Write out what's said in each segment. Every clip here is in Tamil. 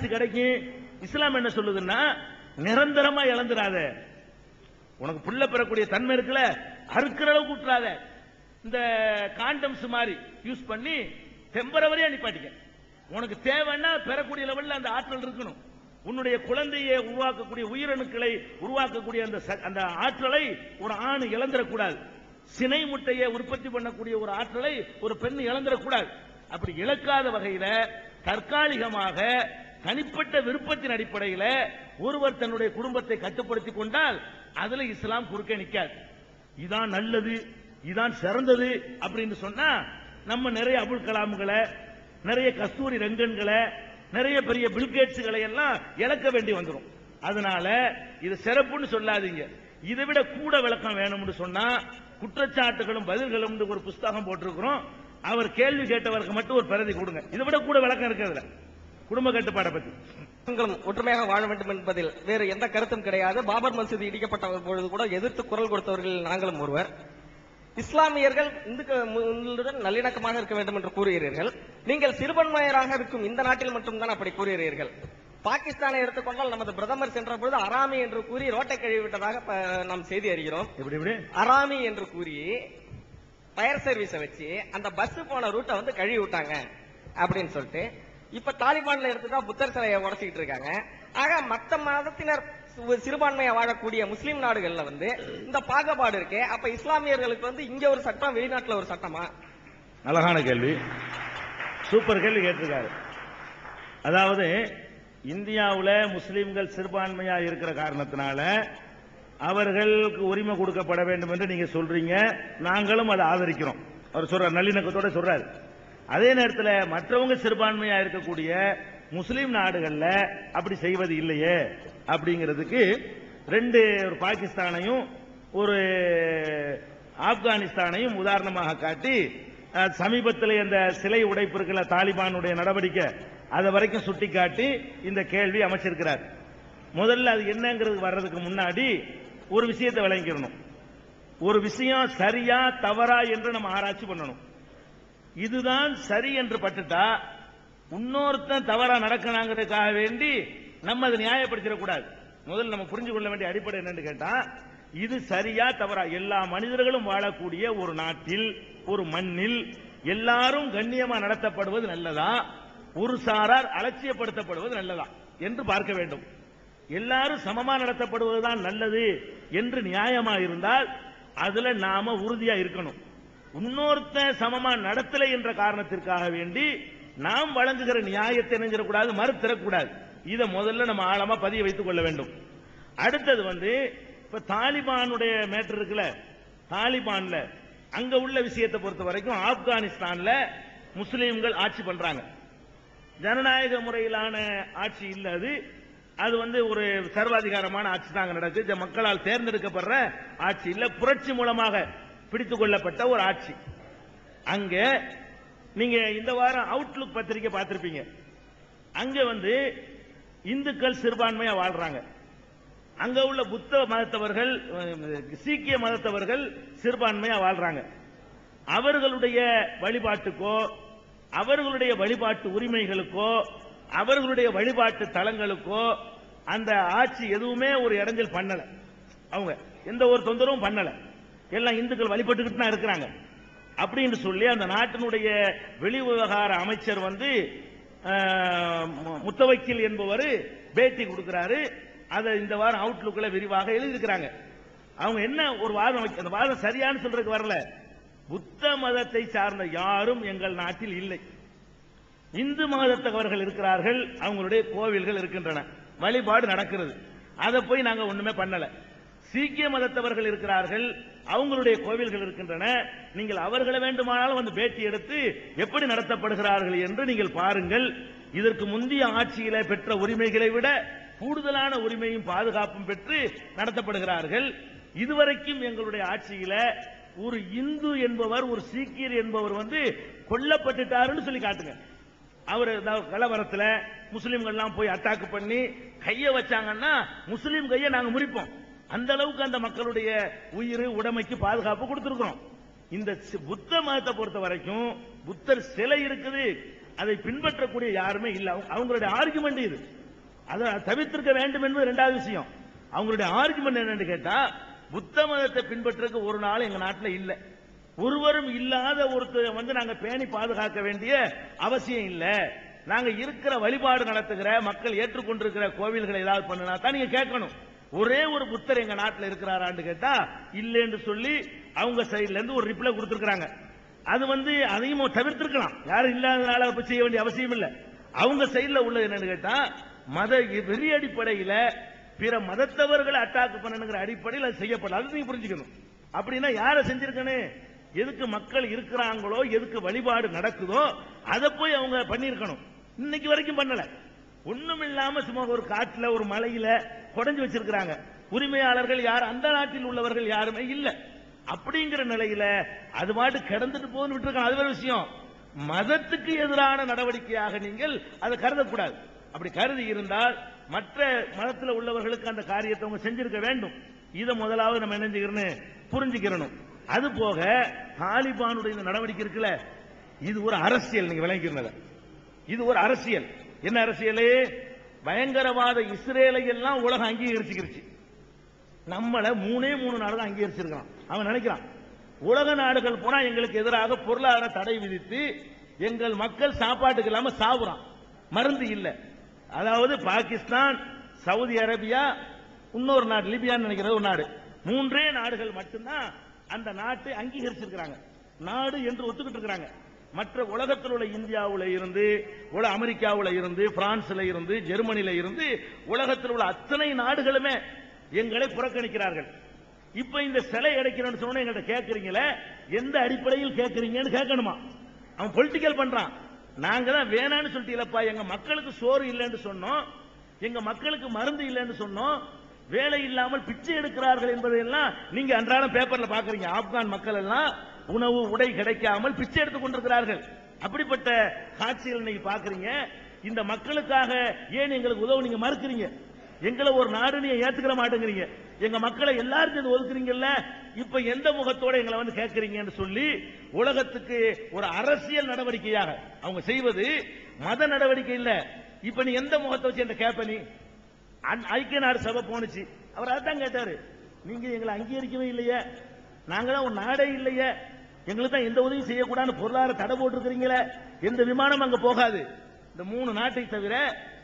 கிடைக்கும். இஸ்லாம் என்ன சொல்லுதுன்னா நிரந்தரமா இழந்துடாத உனக்கு புள்ள பெறக்கூடிய தன்மை இருக்குல்ல அறுக்கிற அளவுக்கு விட்டுறாத இந்த காண்டம்ஸ் மாதிரி யூஸ் பண்ணி டெம்பரவரியா நிப்பாட்டிக்க. உனக்கு தேவைன்னா பெறக்கூடிய லெவல்ல அந்த ஆற்றல் இருக்கணும். உன்னுடைய குழந்தையை உருவாக்கக்கூடிய உயிரணுக்களை உருவாக்கக்கூடிய அந்த ச- அந்த ஆற்றலை ஒரு ஆண் இழந்துடக்கூடாது. சினை முட்டையை உற்பத்தி பண்ணக்கூடிய ஒரு ஆற்றலை ஒரு பெண் இழந்துடக்கூடாது. அப்படி இழக்காத வகையில தற்காலிகமாக தனிப்பட்ட விருப்பத்தின் அடிப்படையில் ஒருவர் தன்னுடைய குடும்பத்தை கட்டுப்படுத்திக் கொண்டால் அதுல இஸ்லாம் குறுக்கே நிற்காது இதான் நல்லது இதான் சிறந்தது அப்படின்னு சொன்னா நம்ம நிறைய அபுல் கலாம்களை நிறைய கஸ்தூரி ரங்கன்களை நிறைய பெரிய பில்கேட்ஸுகளை எல்லாம் இழக்க வேண்டி வந்துடும் அதனால இது சிறப்புன்னு சொல்லாதீங்க. இதை விட கூட விளக்கம் வேணும்னு சொன்னா குற்றச்சாட்டுகளும் பதில்களும் ஒரு புஸ்தகம் போட்டிருக்கிறோம். அவர் கேள்வி கேட்டவருக்கு மட்டும் ஒரு பிரதி கொடுங்க. இதை விட கூட விளக்கம் இருக்கிறதுல குடும்ப கட்டுப்பாடை பத்தி. முஸ்லிம்களும் ஒற்றுமையாக வாழ வேண்டும் என்பதில் வேறு எந்த கருத்தும் கிடையாது. பாபர் மசூதி இடிக்கப்பட்ட பொழுது கூட எதிர்த்து குரல் கொடுத்தவர்கள் நாங்களும் ஒருவர். இஸ்லாமியர்கள் இந்துக்களுடன் நல்லிணக்கமாக இருக்க வேண்டும் என்று கூறுகிறீர்கள். நீங்கள் சிறுபான்மையராக இருக்கும் இந்த நாட்டில் மட்டும்தான் அப்படி கூறுகிறீர்கள். பாகிஸ்தானை எடுத்துக்கொண்டால் நமது பிரதமர் சென்ற பொழுது அராமி என்று கூறி ரோட்டை கழுவிவிட்டதாக நாம் செய்தி அறிகிறோம். அராமி என்று கூறி ஃபயர் சர்வீஸை வச்சு அந்த பஸ் போன ரூட்டை வந்து கழுவி விட்டாங்க. அப்படின்னு சொல்லிட்டு இப்ப தாலிபான்ல எடுத்துட்டா புத்தர் சிலையை உடச்சிக்கிட்டு இருக்காங்க. ஆக மத்த மதத்தினர் சிறுபான்மையா வாழக்கூடிய முஸ்லீம் நாடுகள்ல வந்து இந்த பாகுபாடு இருக்கே. அப்ப இஸ்லாமியர்களுக்கு வந்து இங்க ஒரு சட்டம் வெளிநாட்டுல ஒரு சட்டமா? அழகான கேள்வி. சூப்பர் கேள்வி கேட்டிருக்காரு. அதாவது இந்தியாவில் முஸ்லீம்கள் சிறுபான்மையா இருக்கிற காரணத்தினால அவர்களுக்கு உரிமை கொடுக்கப்பட வேண்டும் என்று நீங்க சொல்றீங்க. நாங்களும் அதை ஆதரிக்கிறோம். அவர் சொல்றார் நல்லிணக்கத்தோட சொல்றாரு. அதே நேரத்தில் மற்றவங்க சிறுபான்மையா இருக்கக்கூடிய முஸ்லீம் நாடுகள்ல அப்படி செய்வது இல்லையே அப்படிங்கிறதுக்கு ரெண்டு ஒரு பாகிஸ்தானையும் ஒரு ஆப்கானிஸ்தானையும் உதாரணமாக காட்டி சமீபத்தில் இந்த சிலை உடைப்பு இருக்கிற தாலிபானுடைய நடவடிக்கை அதை வரைக்கும் சுட்டிக்காட்டி இந்த கேள்வி அமைச்சிருக்கிறார். முதல்ல அது என்னங்கிறது வர்றதுக்கு முன்னாடி ஒரு விஷயத்தை விளங்கிடணும். ஒரு விஷயம் சரியா தவறா என்று நம்ம ஆராய்ச்சி பண்ணணும். இதுதான் சரி என்று பட்டுட்டா இன்னொருத்தன் தவறா நடக்கணாங்கிறதுக்காக வேண்டி நம்ம அதை நியாயப்படுத்திடக்கூடாது முதல்ல நம்ம புரிஞ்சு கொள்ள வேண்டிய அடிப்படை என்னன்னு கேட்டா இது சரியா தவறா? எல்லா மனிதர்களும் வாழக்கூடிய ஒரு நாட்டில் ஒரு மண்ணில் எல்லாரும் கண்ணியமா நடத்தப்படுவது நல்லதா? ஒரு சாரார் அலட்சியப்படுத்தப்படுவது நல்லதா? என்று பார்க்க வேண்டும். எல்லாரும் சமமா நடத்தப்படுவதுதான் நல்லது என்று நியாயமா இருந்தால் அதுல நாம உறுதியா இருக்கணும். இன்னொருத்தன் சமமா நடத்தலை என்ற காரணத்திற்காக வேண்டி நாம் வழங்குகிற நியாயத்தை நினைஞ்சிடக்கூடாது மறுத்திடக்கூடாது இதை முதல்ல நம்ம ஆழமா பதிய வைத்துக் கொள்ள வேண்டும். அடுத்தது வந்து இப்ப தாலிபானுடைய மேட்டர் இருக்குல்ல தாலிபான்ல அங்க உள்ள விஷயத்தை பொறுத்த வரைக்கும் ஆப்கானிஸ்தான்ல முஸ்லீம்கள் ஆட்சி பண்றாங்க. ஜனநாயக முறையிலான ஆட்சி இல்ல அது. அது வந்து ஒரு சர்வாதிகாரமான ஆட்சி தாங்க நடக்குது. இந்த மக்களால் தேர்ந்தெடுக்கப்படுற ஆட்சி இல்ல. புரட்சி மூலமாக பிடித்துக் கொள்ளப்பட்ட ஒரு ஆட்சி. அங்க நீங்க இந்த வாரம் அவுட்லுக் பத்திரிக்கை பார்த்திருப்பீங்க. அங்க வந்து இந்துக்கள் சிறுபான்மையா வாழ்றாங்க. அங்க உள்ள புத்த மதத்தவர்கள் சீக்கிய மதத்தவர்கள் சிறுபான்மையா வாழ்றாங்க. அவர்களுடைய வழிபாட்டுக்கோ அவர்களுடைய வழிபாட்டு உரிமைகளுக்கோ அவர்களுடைய வழிபாட்டு தலங்களுக்கோ அந்த ஆட்சி எதுவுமே ஒரு இடங்கள் பண்ணல. அவங்க எந்த ஒரு தொந்தரவும் பண்ணலை. எல்லாம் இந்துக்கள் வழிபட்டுக்கிட்டு தான் இருக்கிறாங்க. அப்படின்னு சொல்லி அந்த நாட்டினுடைய வெளிவிவகார அமைச்சர் வந்து அஹ், மு- என்பவர் பேட்டி கொடுக்கிறாரு. அதை இந்த வாரம் அவுட்லுக்கில் விரிவாக எழுதியிருக்கிறாங்க. அவங்க என்ன ஒரு வாதம் அந்த வாதம் சரியானு சொல்றதுக்கு வரல. புத்த மதத்தை சார்ந்த யாரும் எங்கள் நாட்டில் இல்லை. இந்து மதத்தவர்கள் இருக்கிறார்கள் அவங்களுடைய கோவில்கள் இருக்கின்றன. வழிபாடு நடக்கிறது. அதை போய் நாங்கள் ஒண்ணுமே பண்ணல. சீக்கிய மதத்தவர்கள் இருக்கிறார்கள் அவங்களுடைய கோவில்கள் இருக்கின்றன. நீங்கள் அவர்களை வேண்டுமானாலும் வந்து பேட்டி எடுத்து எப்படி நடத்தப்படுகிறார்கள் என்று நீங்கள் பாருங்கள். இதற்கு முந்தைய ஆட்சியில பெற்ற உரிமைகளை விட கூடுதலான உரிமையும் பாதுகாப்பும் பெற்று நடத்தப்படுகிறார்கள். இதுவரைக்கும் எங்களுடைய ஆட்சியில ஒரு இந்து என்பவர் ஒரு சீக்கியர் என்பவர் வந்து கொல்லப்பட்டுட்டாருன்னு சொல்லி காட்டுங்க. அவர் கலவரத்தில் முஸ்லீம்கள்லாம் போய் அட்டாக் பண்ணி கையை வச்சாங்கன்னா முஸ்லீம் கையை நாங்கள் முறிப்போம். அந்த அளவுக்கு அந்த மக்களுடைய உயிர் உடைமைக்கு பாதுகாப்பு கொடுத்திருக்கிறோம். இந்த புத்த மதத்தை பொறுத்த வரைக்கும் புத்தர் சிலை இருக்குது. அதை பின்பற்றக்கூடிய யாருமே இல்ல. அவங்களுடைய ஆர்குமெண்ட் இது. அதை தவிர்த்திருக்க வேண்டும் என்பது இரண்டாவது விஷயம். அவங்களுடைய ஆர்குமெண்ட் என்னன்னு கேட்டா புத்த மதத்தை பின்பற்றுறதுக்கு ஒரு நாள் எங்க நாட்டில் இல்லை. ஒருவரும் இல்லாத ஒருத்தர் வந்து நாங்க பேணி பாதுகாக்க வேண்டிய அவசியம் இல்ல. நாங்க இருக்கிற வழிபாடு நடத்துகிற மக்கள் ஏற்றுக்கொண்டிருக்கிற கோவில்களை ஏதாவது பண்ணினா தான் நீங்க கேட்கணும். ஒரே ஒரு புத்தர் எங்க நாட்டில் இருக்கிறாரான்னு கேட்டா இல்லைன்னு சொல்லி அவங்க சைட்ல இருந்து ஒரு ரிப்ளை கொடுத்துருக்காங்க அது வந்து அதையும் தவிர்த்திருக்கலாம். யாரும் இல்லாதனால அப்ப செய்ய வேண்டிய அவசியம் இல்லை. அவங்க சைட்ல உள்ளது என்னன்னு கேட்டா மத வெறி அடிப்படையில பிற மதத்தவர்களை அட்டாக் பண்ணணுங்கிற அடிப்படையில் அது செய்யப்படல. அது நீங்க புரிஞ்சுக்கணும். அப்படின்னா யாரை செஞ்சிருக்கணும் எதுக்கு மக்கள் இருக்கிறாங்களோ எதுக்கு வழிபாடு நடக்குதோ அதை போய் அவங்க பண்ணியிருக்கணும். இன்னைக்கு வரைக்கும் பண்ணல. ஒண்ணும் இல்லாம சும்மா ஒரு காட்டுல ஒரு மலையில குடைஞ்சு வச்சிருக்கிறாங்க. உரிமையாளர்கள் யார்? அந்த நாட்டில் உள்ளவர்கள் யாருமே இல்ல. அப்படிங்கிற நிலையில அது பாட்டு கிடந்துட்டு போகுதுன்னு விட்டுருக்காங்க. அது வேற விஷயம். மதத்துக்கு எதிரான நடவடிக்கையாக நீங்கள் அதை கருதக்கூடாது. அப்படி கருதி இருந்தால் மற்ற மதத்தில் உள்ளவர்களுக்கு அந்த காரியத்தை அவங்க செஞ்சிருக்க வேண்டும். இதை முதலாவது நம்ம என்ன புரிஞ்சுக்கிறணும். அது போக தாலிபானுடைய இந்த நடவடிக்கை இருக்குல்ல இது ஒரு அரசியல். நீங்க விளங்கிக்கிறத இது ஒரு அரசியல். என்ன அரசியல்? பயங்கரவாத இஸ்ரேலை எல்லாம் உலகம் அங்கீகரிச்சுக்கிருச்சு. நம்மள மூணே மூணு நாடு தான் அங்கீகரிச்சிருக்கான் அவன் நினைக்கிறான் உலக நாடுகள் போனா எங்களுக்கு எதிராக பொருளாதார தடை விதித்து எங்கள் மக்கள் சாப்பாட்டுக்கு இல்லாம சாவுறான். மருந்து இல்ல. அதாவது பாகிஸ்தான் சவுதி அரேபியா இன்னொரு நாடு லிபியான்னு நினைக்கிறது ஒரு நாடு. மூன்றே நாடுகள் மட்டும்தான் அந்த நாட்டை அங்கீகரிச்சிருக்கிறாங்க. நாடு என்று ஒத்துக்கிட்டு இருக்கிறாங்க. மற்ற உலகத்தில் உள்ள இந்தியாவில் இருந்து உல அமெரிக்காவில் இருந்து பிரான்ஸ்ல இருந்து ஜெர்மனில இருந்து உலகத்தில் உள்ள அத்தனை நாடுகளுமே எங்களை புறக்கணிக்கிறார்கள். இப்ப இந்த சிலை அடைக்கிறேன்னு சொன்ன எங்கள்கிட்ட கேட்கறீங்களே எந்த அடிப்படையில் கேட்கறீங்கன்னு கேட்கணுமா அவன் பொலிட்டிக்கல் பண்றான். நாங்க தான் வேணான்னு சொல்லிட்டீங்களப்பா எங்க மக்களுக்கு சோறு இல்லைன்னு சொன்னோம். எங்க மக்களுக்கு மருந்து இல்லைன்னு சொன்னோம். வேலை இல்லாமல் பிச்சை எடுக்கிறார்கள் என்பதையெல்லாம் நீங்க அன்றாடம் பேப்பர்ல பாக்குறீங்க. ஆப்கான் மக்கள் எல்லாம் உணவு உடை கிடைக்காமல் பிச்சை எடுத்துக் கொண்டிருக்கிறார்கள். அப்படிப்பட்ட காட்சிகள் நீங்க பாக்குறீங்க. இந்த மக்களுக்காக ஏன் எங்களுக்கு உதவு? நீங்க மறுக்கிறீங்க. எங்களை ஒரு நாடு நீங்க ஏத்துக்கிற மாட்டேங்கிறீங்க. எங்க மக்களை எல்லாரும் சேர்ந்து ஒதுக்குறீங்கல்ல. இப்ப எந்த முகத்தோட எங்களை வந்து கேட்கறீங்கன்னு சொல்லி உலகத்துக்கு ஒரு அரசியல் நடவடிக்கையாக அவங்க செய்வது மத நடவடிக்கை இல்ல. இப்ப நீ எந்த முகத்தை வச்சு என்ன கேப்ப நீ? ஐக்கிய நாடு சபை போனுச்சு அவர் அதான் கேட்டாரு. நீங்க எங்களை அங்கீகரிக்கவே இல்லையே. நாங்களாம் தான் ஒரு நாடே இல்லையே. எங்களுக்கு தான் எந்த உதவி செய்யக்கூடாதுன்னு பொருளாதார தடை போட்டிருக்கிறீங்களே. எந்த விமானம் அங்க போகாது. இந்த மூணு நாட்டை தவிர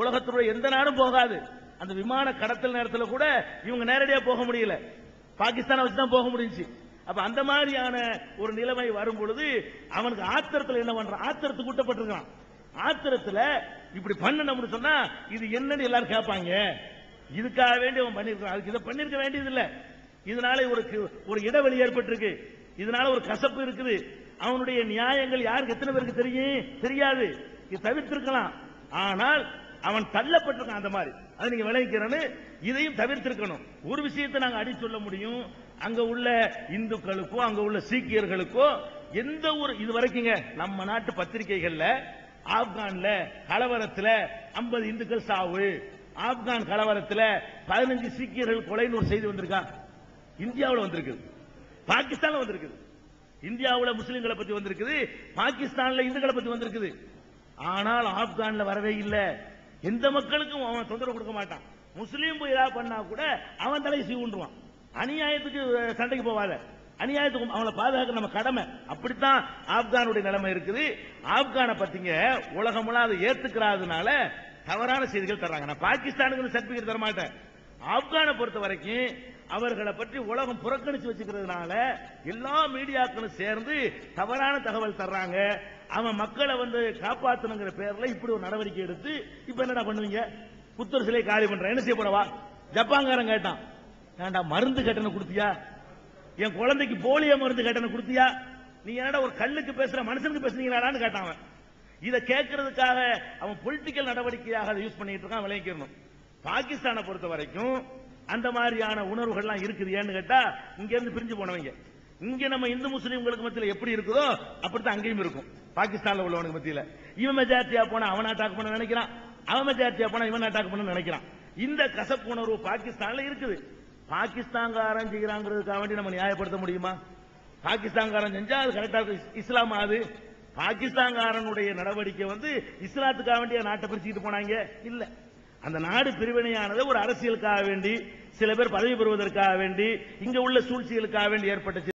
உலகத்துடைய எந்த நாடும் போகாது. அந்த விமான கடத்தல் நேரத்தில் கூட இவங்க நேரடியா போக முடியல. பாகிஸ்தானை வச்சு தான் போக முடிஞ்சு அப்ப அந்த மாதிரியான ஒரு நிலைமை வரும் பொழுது அவனுக்கு ஆத்திரத்தில் என்ன பண்றான்? ஆத்திரத்துக்கு கூட்டப்பட்டிருக்கான் ஆத்திரத்துல இப்படி பண்ணணும்னு சொன்னா இது என்னன்னு எல்லாரும் கேட்பாங்க. இதுக்காக வேண்டி அவன் பண்ணிருக்கான் அதுக்கு இதை பண்ணிருக்க வேண்டியது இல்லை இதனால ஒரு ஒரு இடைவெளி ஏற்பட்டிருக்கு. இதனால ஒரு கசப்பு இருக்குது. அவனுடைய நியாயங்கள் யாருக்கு எத்தனை பேருக்கு தெரியும்? தெரியாது. இது தவிர்த்திருக்கலாம். ஆனால் அவன் தள்ளப்பட்டிருக்கான் அந்த மாதிரி. அதை நீங்க விளைவிக்கிறன்னு இதையும் தவிர்த்திருக்கணும். ஒரு விஷயத்தை நாங்க அடி சொல்ல முடியும். அங்க உள்ள இந்துக்களுக்கோ அங்க உள்ள சீக்கியர்களுக்கோ எந்த ஒரு இது வரைக்குங்க நம்ம நாட்டு பத்திரிகைகள்ல ஆப்கான்ல கலவரத்துல 50 இந்துக்கள் சாவு. ஆப்கான் கலவரத்துல பதினஞ்சு சீக்கியர்கள் கொலைன்னு ஒரு செய்தி வந்திருக்கா இந்தியாவில் வந்திருக்குது பாகிஸ்தான்ல வந்திருக்குது. இந்தியாவில் முஸ்லிம்களை பத்தி வந்திருக்குது பாகிஸ்தான்ல இந்துக்களை பத்தி வந்திருக்குது. ஆனால் ஆப்கான்ல வரவே இல்லை. எந்த மக்களுக்கும் அவன் தொந்தரவு கொடுக்க மாட்டான். முஸ்லீம் போய் ஏதாவது பண்ணா கூட அவன் தலை சீவுண்டுவான் அநியாயத்துக்கு சண்டைக்கு போவாத. அநியாயத்துக்கு அவங்கள பாதுகாக்க நம்ம கடமை. அப்படித்தான் ஆப்கானுடைய நிலைமை இருக்குது. ஆப்கானை பத்திங்க உலகமெல்லாம் அதை ஏத்துக்கிறாதனால தவறான செய்திகள் தர்றாங்க. நான் பாகிஸ்தானுக்கு சர்டிபிகேட் தர மாட்டேன் ஆப்கானை பொறுத்த வரைக்கும் அவர்களை பற்றி உலகம் புறக்கணிச்சு வச்சுக்கிறதுனால எல்லா மீடியாக்களும் சேர்ந்து தவறான தகவல் தர்றாங்க. அவன் மக்களை வந்து காப்பாத்தணுங்கிற பேர்ல இப்படி ஒரு நடவடிக்கை எடுத்து இப்ப என்னடா பண்ணுவீங்க? புத்தர் சிலை காலி பண்ற என்ன செய்ய போறவா? ஜப்பான்காரன் கேட்டான். ஏன்டா மருந்து கட்டணம் கொடுத்தியா? என் குழந்தைக்கு போலியோ மருந்து கட்டணம் கொடுத்தியா? நீ என்னடா ஒரு கல்லுக்கு பேசுற மனுஷனுக்கு பேசுறீங்களான்னு கேட்டான் அவன். இதை கேட்கறதுக்காக அவன் பொலிட்டிக்கல் நடவடிக்கையாக அதை யூஸ் பண்ணிட்டு இருக்கான் விளைவிக்கணும் பாகிஸ்தானை பொறுத்த வரைக்கும் அந்த மாதிரியான உணர்வுகள்லாம் இருக்குது ஏன்னு கேட்டா இங்க இருந்து பிரிஞ்சு போனவங்க. இங்க நம்ம இந்து முஸ்லீம்களுக்கு மத்தியில் எப்படி இருக்குதோ அப்படித்தான் அங்கேயும் இருக்கும். பாகிஸ்தான்ல உள்ளவனுக்கு மத்தியில. இவன் மெஜாரிட்டியா போனா அவன் அட்டாக் பண்ண நினைக்கிறான். அவன் மெஜாரிட்டியா போனா இவன் அட்டாக் பண்ண நினைக்கிறான். இந்த கசப்பு உணர்வு பாகிஸ்தான்ல இருக்குது. பாகிஸ்தான்காரன் செய்யறாங்கிறதுக்காக வேண்டி நம்ம நியாயப்படுத்த முடியுமா? பாகிஸ்தான்காரன் செஞ்சா அது கரெக்டா இருக்கும். இஸ்லாம் ஆகுது. பாகிஸ்தான்காரனுடைய நடவடிக்கை வந்து இஸ்லாத்துக்காக வேண்டிய நாட்டை பிரிச்சுக்கிட்டு போனாங்க. இல்லை. அந்த நாடு பிரிவினையானது ஒரு அரசியலுக்காக வேண்டி சில பேர் பதவி பெறுவதற்காக வேண்டி இங்க உள்ள சூழ்ச்சிகளுக்காக வேண்டி ஏற்பட்ட